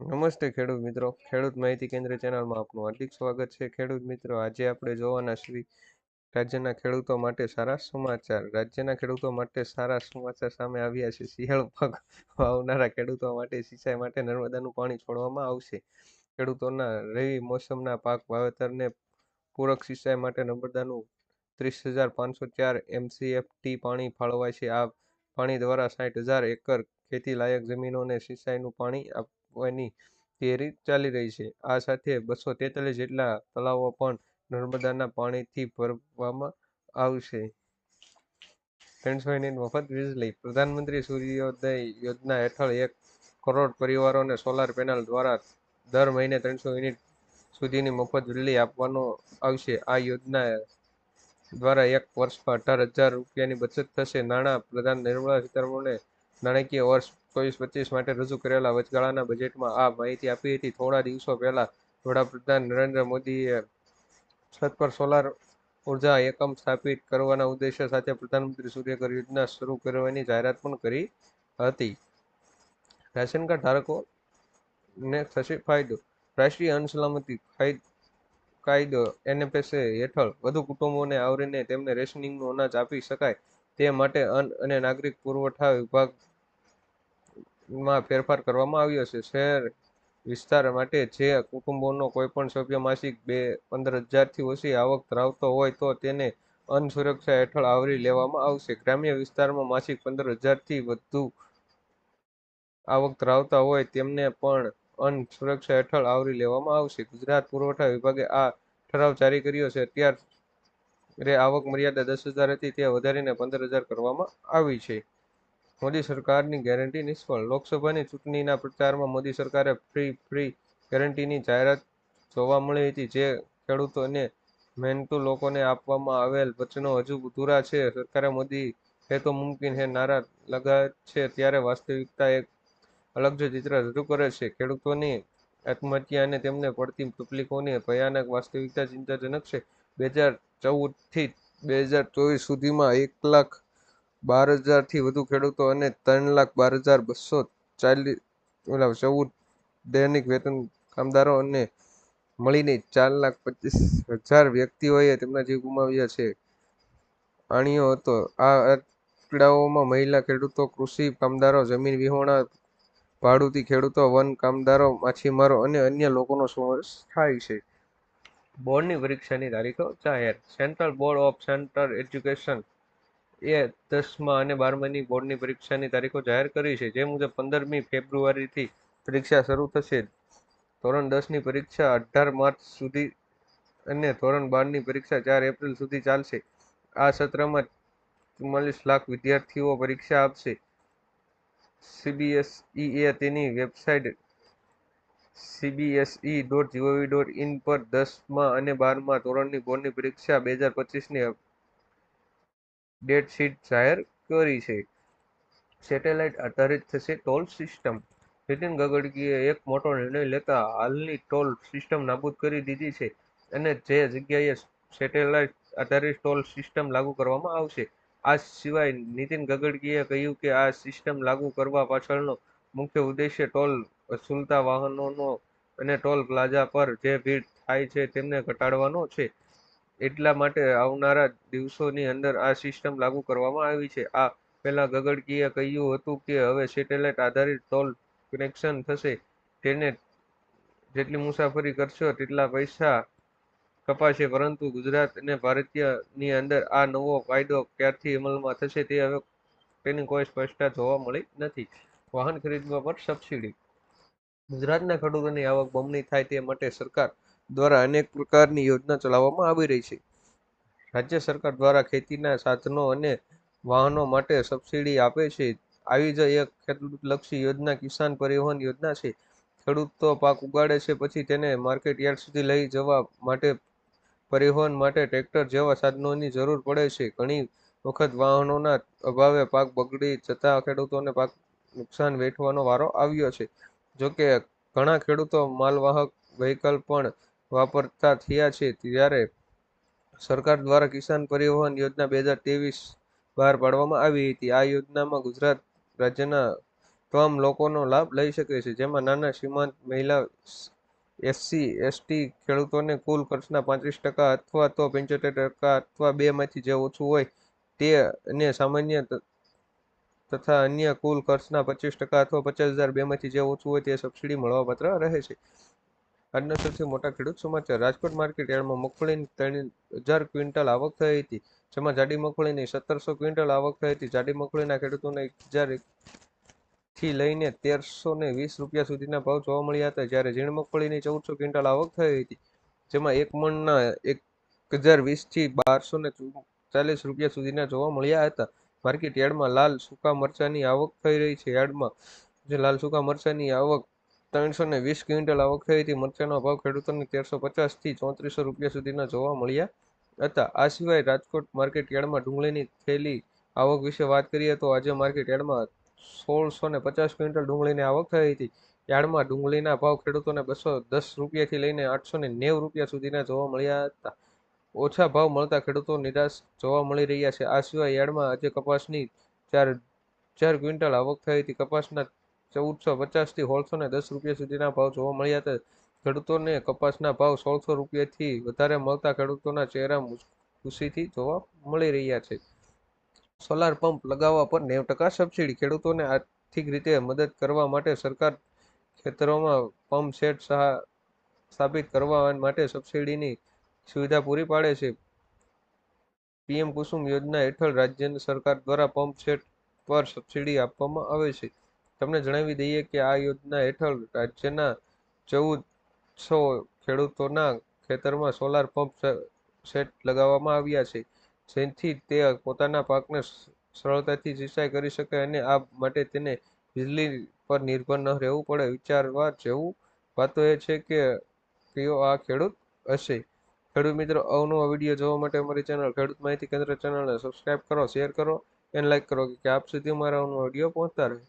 નમસ્તે ખેડૂત મિત્રો. ખેડૂત માહિતી કેન્દ્ર ચેનલમાં આપનું હાર્દિક સ્વાગત છે. ખેડૂત મિત્રો, આજે આપણે જોવાના શ્રી રાજ્યના ખેડૂતો માટે સારા સમાચાર. રાજ્યના ખેડૂતો માટે સારા સમાચાર સામે આવ્યા છે. શિયાળ પાક વાવનારા ખેડૂતો માટે, સિંચાઈ માટે નર્મદાનું પાણી છોડવામાં આવશે. ખેડૂતોના રવિ મોસમના પાક વાવેતરને પૂરક સિંચાઈ માટે નર્મદાનું ત્રીસ હજાર પાંચસો ચાર એમસીએફટી પાણી ફાળવાય છે. આ પાણી દ્વારા સાઠ હજાર એકર ખેતી લાયક જમીનોને સિંચાઈનું પાણી આપવાની તૈયારી ચાલી રહી છે. આ સાથે બસો તેતાલીસ જેટલા તળાવો પણ નર્મદાના પાણીથી ભરવામાં આવશે. ત્રણસો યુનિટ મફત વીજળી પ્રધાનમંત્રી સૂર્યોદય યોજના હેઠળ એક કરોડ પરિવારોને સોલાર પેનલ દ્વારા દર મહિને ત્રણસો યુનિટ સુધીની મફત વીજળી આપવાનો આવશે. આ યોજના દ્વારા એક વર્ષમાં અઢાર હજાર રૂપિયાની બચત થશે. નાણાં પ્રધાન નિર્મલા સીતારમણે નાણાકીય વર્ષ ચોવીસ પચીસ માટે રજૂ કરેલા વચગાળાના બજેટમાં આ માહિતી આપી હતી. થોડા દિવસો પહેલા વડાપ્રધાન નરેન્દ્ર મોદીએ છત પર સોલાર ઊર્જા એકમ સ્થાપિત કરવાના ઉદ્દેશ્ય સાથે પ્રધાનમંત્રી સૂર્યઘર યોજના શરૂ કરવાની જાહેરાત પણ કરી હતી. રાશન કાર્ડ ધારકોને થશે ફાયદો. રાષ્ટ્રીય અન્ન સલામતી કાયદો એનએફએસએ હેઠળ વધુ કુટુંબોને આવરીને તેમને રેશનિંગનું અનાજ આપી શકાય તે માટે અન્ન અને નાગરિક પુરવઠા વિભાગમાં ફેરફાર કરવામાં આવ્યો છે. શહેર વિસ્તાર માટે જે કુટુંબોનો કોઈપણ સભ્ય માસિક બે પંદર હજારથી ઓછી આવક ધરાવતો હોય તો તેને અન્ન સુરક્ષા હેઠળ આવરી લેવામાં આવશે. ગ્રામ્ય વિસ્તારમાં માસિક પંદર હજારથી વધુ આવક ધરાવતા હોય તેમને પણ અન્ન સુરક્ષા હેઠળ આવરી લેવામાં આવશે. ગુજરાત પુરવઠા વિભાગે આ ઠરાવ જારી કર્યો છે. અત્યારે આવક મર્યાદા દસ હજાર હતી તે વધારીને પંદર હજાર કરવામાં આવી છે. મોદી સરકારની ગેરંટી નિષ્ફળ. લોકસભાની ચૂંટણીના પ્રચારમાં મોદી સરકારે ફ્રી ફ્રી ગેરંટીની જાહેરાત જોવા મળી હતી, જે ખેડૂતોને મહેનતુ લોકોને આપવામાં આવેલ વચનો હજુ અધૂરા છે. સરકારે મોદી હે તો મુમકિન, હે નારા લગાવે છે, ત્યારે વાસ્તવિકતા એક અલગ જ ચિત્ર રજૂ કરે છે. ખેડૂતોની આત્મહત્યા અને તેમને પડતી તકલીફોની ભયાનક વાસ્તવિકતા ચિંતાજનક છે. બે હજાર ચૌદથી બે હજાર ચોવીસ સુધીમાં એક લાખ બાર હજારથી વધુ ખેડૂતો અને ત્રણ લાખ બાર હજાર બસો ચાલીસ ચૌદ દૈનિક વેતન કામદારો અને મળીને ચાર લાખ પચીસ હજાર વ્યક્તિઓએ તેમના જીવ ગુમાવ્યા છે. આણીઓ હતો. આ આંકડાઓમાં મહિલા ખેડૂતો, કૃષિ કામદારો, જમીન વિહોણા, ભાડુતી ખેડૂતો, વન કામદારો, માછીમારો અને અન્ય લોકોનો સમાવેશ થાય છે. બોર્ડની પરીક્ષાની તારીખો જાહેર. Central board of central education એ દસમા અને બારમાની બોર્ડની પરીક્ષાની તારીખો જાહેર કરી છે. જે મુજબ પંદરમી ફેબ્રુઆરીથી પરીક્ષા શરૂ થશે. ધોરણ દસની પરીક્ષા અઢાર માર્ચ સુધી અને ધોરણ બારની પરીક્ષા ચાર એપ્રિલ સુધી ચાલશે. આ સત્રમાં ચુમ્માલીસ લાખ વિદ્યાર્થીઓ પરીક્ષા આપશે. સીબીએસઈએ તેની website CBSE dot GOV dot in પર દસમા અને બારમા ધોરણની બોર્ડની પરીક્ષા બે હજાર પચીસની ડેટશીટ જાહેર કરી છે. સેટેલાઇટ આધારિત થશે ટોલ સિસ્ટમ નીતિન ગગડકીએ એક મોટો નિર્ણય લેતા હાલની ટોલ સિસ્ટમ નાબૂદ કરી દીધી છે અને જે જગ્યાએ સેટેલાઇટ આધારિત ટોલ સિસ્ટમ લાગુ કરવામાં આવશે. આ સિવાય નીતિન ગગડકીએ કહ્યું કે આ સિસ્ટમ લાગુ કરવા પાછળનો મુખ્ય ઉદ્દેશ્ય ટોલ વસૂલતા વાહનોનો અને ટોલ પ્લાઝા પર જે ભીડ થાય છે તેમને ઘટાડવાનો છે. એટલા માટે આવનારા દિવસોની અંદર આ સિસ્ટમ લાગુ કરવામાં આવી છે. આ પહેલા ગગડકીએ કહ્યું હતું કે હવે સેટેલાઇટ આધારિત ટોલ કનેક્શન થશે. તેને જેટલી મુસાફરી કરશો તેટલા પૈસા કપાશે. પરંતુ ગુજરાત અને ભારતીયની અંદર આ નવો કાયદો ક્યારથી અમલમાં થશે તે હવે તેની કોઈ સ્પષ્ટતા જોવા મળી નથી. વાહન ખરીદવા પર સબસિડી. ગુજરાતના ખેડૂતોની આવક બમણી થાય તે માટે સરકાર દ્વારા અનેક પ્રકારની યોજના ચલાવવામાં આવી રહી છે. રાજ્ય સરકાર દ્વારા ખેતીના સાધનો અને વાહનો માટે સબસિડી આપે છે. આવી જ એક ખેડૂતલક્ષી યોજના કિસાન પરિવહન યોજના છે. ખેડૂતો પાક ઉગાડે છે, પછી તેને માર્કેટ યાર્ડ સુધી લઈ જવા માટે પરિવહન માટે ટ્રેક્ટર જેવા સાધનોની જરૂર પડે છે. ઘણી વખત વાહનોના અભાવે પાક બગડી જતા ખેડૂતોને પાક નુકસાન વેઠવાનો વારો આવ્યો છે. જોકે ઘણા ખેડૂતો માલવાહક વ્હીકલ પણ વાપરતા થયા છે ત્યારે સરકાર દ્વારા કિસાન પરિવહન યોજના બે હજાર ત્રેવીસ બહાર પાડવામાં આવી હતી. આ યોજનામાં ગુજરાત રાજ્યના તમામ લોકોનો લાભ લઈ શકે છે. જેમાં નાના સીમાંત મહિલા એસસી એસટી ખેડૂતોને કુલ ખર્ચના પાંત્રીસ ટકા અથવા તો પંચોતેર ટકા અથવા બેમાંથી જે ઓછું હોય તે અને સામાન્ય તથા અન્ય કુલ ખર્ચના પચીસ ટકા અથવા પચાસ હજાર બેમાંથી જે ઓછું હોય તે સબસિડી મળવાપાત્ર રહે છે. આજના સૌથી મોટા ખેડૂત સમાચાર. રાજકોટ માર્કેટ યાર્ડમાં મગફળીની ત્રણ હજાર ક્વિન્ટલ આવક થઈ હતી, જેમાં જાડી મગફળીની સત્તરસો ક્વિન્ટલ આવક થઈ હતી. જાડી મગફળીના ખેડૂતોને એક હજારથી લઈને તેરસો ને વીસ રૂપિયા સુધીના ભાવ જોવા મળ્યા હતા, જ્યારે ઝીણ મગફળીની ચૌદસો ક્વિન્ટલ આવક થઈ હતી, જેમાં એક મણના એક હજાર વીસથી બારસો ને ચાલીસ રૂપિયા સુધીના જોવા મળ્યા હતા. માર્કેટ યાર્ડમાં લાલ સૂકા મરચાની આવક થઈ રહી છે. યાર્ડમાં જે લાલ સૂકા મરચાની આવક ત્રણસો ને વીસ ક્વિન્ટલ આવક થઈ હતી. મરચાનો ભાવ ખેડૂતોને તેરસો પચાસથી ચોત્રીસો રૂપિયા સુધીના જોવા મળ્યા હતા. આ સિવાય રાજકોટ માર્કેટ યાર્ડમાં ડુંગળીની થેલી આવક વિશે વાત કરીએ તો આજે માર્કેટ યાર્ડમાં સોળસો ને પચાસ ક્વિન્ટલ ડુંગળીની આવક થઈ હતી. યાર્ડમાં ડુંગળીના ભાવ ખેડૂતોને બસો દસ રૂપિયાથી લઈને આઠસો ને નેવું રૂપિયા સુધીના જોવા મળ્યા હતા. ઓછા ભાવ મળતા ખેડૂતો નિરાશ જોવા મળી રહ્યા છે. આ સિવાય યાર્ડમાં આજે કપાસની ચાર ચાર ક્વિન્ટલ આવક થઈ હતી. કપાસના ચૌદસો પચાસથી સોળસો ને દસ રૂપિયા સુધીના ભાવ જોવા મળ્યા હતા. ખેડૂતોને કપાસના ભાવ સોળસો રૂપિયાથી વધારે મળતા ખેડૂતોના ચહેરા ખુશીથી જોવા મળી રહ્યા છે. સોલાર પંપ લગાવવા પર નેવ ટકા સબસિડી. ખેડૂતોને આર્થિક રીતે મદદ કરવા માટે સરકાર ખેતરોમાં પંપ સેટ સ્થાપિત કરવા માટે સબસિડીની સુવિધા પૂરી પાડે છે. પીએમ કુસુમ યોજના હેઠળ રાજ્ય સરકાર દ્વારા પંપ સેટ પર સબસિડી આપવામાં આવે છે. તમને જણાવી દઈએ કે આ યોજના હેઠળ રાજ્યના ચૌદસો ખેડૂતોના ખેતરમાં સોલાર પંપ સેટ લગાવવામાં આવ્યા છે. જેથી તે પોતાના પાકને સરળતાથી સિંચાઈ કરી શકે અને આ માટે તેને વીજળી પર નિર્ભર ન રહેવું પડે. વિચારવા જેવું વાતો એ છે કે કયો આ ખેડૂત હશે? ખેડૂત મિત્રો અવનવા વીડિયો જોવા માટે અમારી ચેનલ ખેડૂત માહિતી કેન્દ્ર ચેનલને સબસ્ક્રાઇબ કરો શેર કરો અને લાઈક કરો, કે આપ સુધી મારા અવનો વીડિયો પહોંચતા રહે.